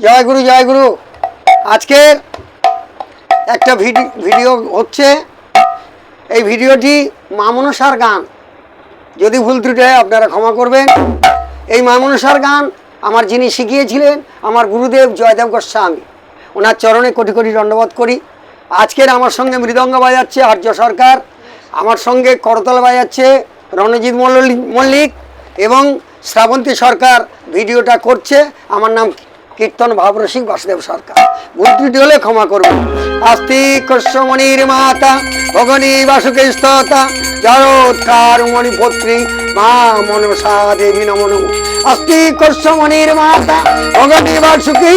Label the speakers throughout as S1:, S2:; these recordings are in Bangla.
S1: জয় গুরু জয় গুরু। আজকের একটা ভিডি- ভিডিও হচ্ছে, এই ভিডিওটি মা মনসার গান। যদি ভুল ত্রুটি হয় আপনারা ক্ষমা করবেন। এই মা মনসার গান আমার যিনি শিখিয়েছিলেন, আমার গুরুদেব জয়দেব গোস্বামী। ওনার চরণে কোটি কোটি দণ্ডবোধ করি। আজকের আমার সঙ্গে মৃদঙ্গ বাজাচ্ছে আর্য সরকার। আমার সঙ্গে করতল বাজাচ্ছে রণজিৎ মল্লিক মল্লিক এবং শ্রাবন্তী সরকার ভিডিওটা করছে। আমার নাম কীর্তন ভাবরসিক বাসুদেব সরকার। ভুল ত্রুটি হলে ক্ষমা করবেন আস্তিক কশ্যমণির মাতা ভগনী বাসুকে স্ততা জরোৎকার মণিপত্রী মা মনসা দেবী নম নম আস্তিক কশ্যমণির মাতা ভগনী বাসুকি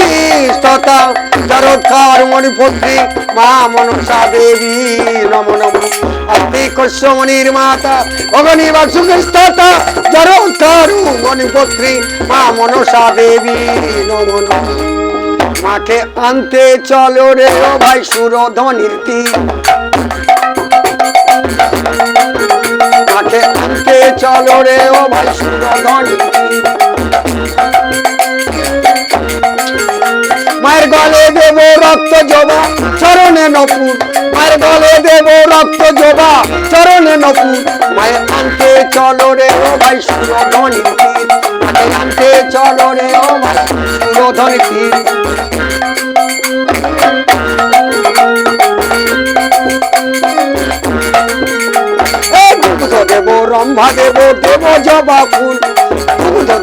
S1: স্ততা জরোৎকার মণিপত্রী মা মনসা দেবী নম আস্তিক কশ্যমণির মাতা ভগনী বাসুকি স্ততা জরোৎকার মণিপত্রী মা মনসা দেবী নম নম মাকে আনতে চলো রে ও ভাই সুরধনির তীর। মাকে আনতে চলো রে ও ভাই সুরধনির তীর। মায়ের গলে দেব রক্ত জবা, চরণে নপুর। মায়ের গলে দেব রক্ত জবা, চরণে নপুর। মায়ের আনতে চলো রে ও ভাই সুরধনির তীর। আনতে চলো রে ও ভাই সুরধনির তীর দেব, রম্ভা দেব দেব জবা ফুল।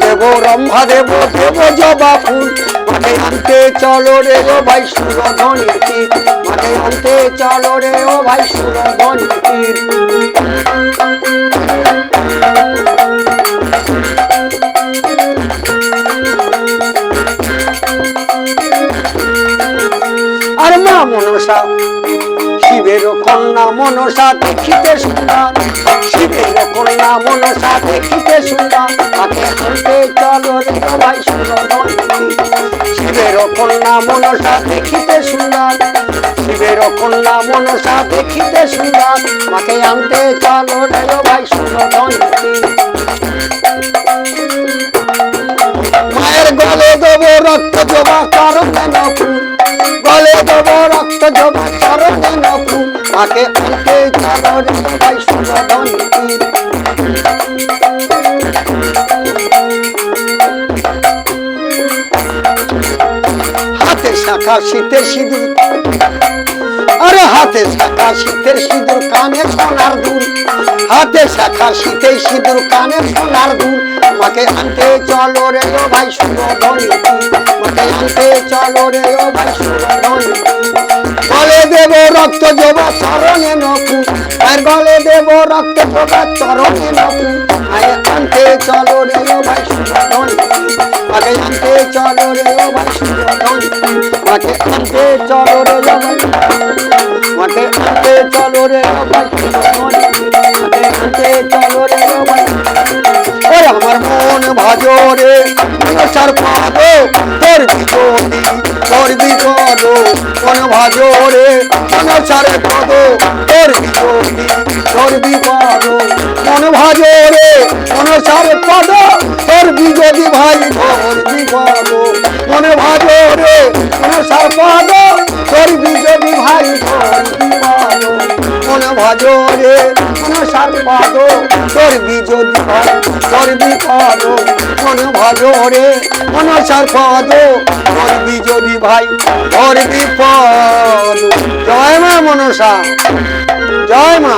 S1: দেব, রম্ভা দেব দেব জবা ফুল। মাঠে আনতে চলো রে ও ভাই সুরধনির মাঠে আনতে চলো রে ও ভাই সুরধনির মনসা। শিবের কন্যা মনসা, দেখিতে সুন্দর। শিবের কন্যা মনসা, দেখিতে সুন্দর। তাকে আনতে চলো রে ভাই সুরধনী শিবের কন্যা মনসা, দেখিতে সুন্দর। শিবের কন্যা মনসা, দেখিতে সুন্দর। মাকে আনতে চলো রে ভাই সুরধনী মায়ের গলে দেব রক্ত চরণ ফুল। গলে দেব রক্ত জবা চরণ ফুল মাকে আনতে চলো রে ভাই সুরধনী হাতে শাখা শীতের সিঁদুর। আরে হাতে শাখা শীতের সিঁদুর কানে সোনার দুল। হাতে শাখা শীতের সিঁদুর কানে সোনার দুল। মাকে আনতে চলো রে ও ভাই সুরধনী মাকে আনতে চলো রে ও ভাই দেব রক্ত জবা চরণে নকু আর গলে দেব রক্ত জবা চরণে নকু আরে আনতে চলো রে ও ভাই সুরধনী মাকে আনতে চলো রে ও ভাই সুরধনী মাকে আনতে চলো রে ও ভাই মাকে আনতে চলো রে ও ভাই সুরধনী মাকে আনতে চলো রে ও ভাই ওরে আমার মন ভাজো রে সার তোর বিজোতি তোর বিপদ ভাজো রে সারে পদ তোর তোর বিপদ মন ভাজো রে সারে পদ তোর বিজোতি ভাই, তোর বিপদ মন ভাজো রে সার পদ তোর বিজোতি ভাই, তোর বিপদ মন ভাজো রে সার পদ তোর বিজোতি ভাই, তোর বিপদ মন ভাজো রে মনসার পদ তোর বিজোতি ভাই তোর বিপদ। জয় মা মনসা জয় মা।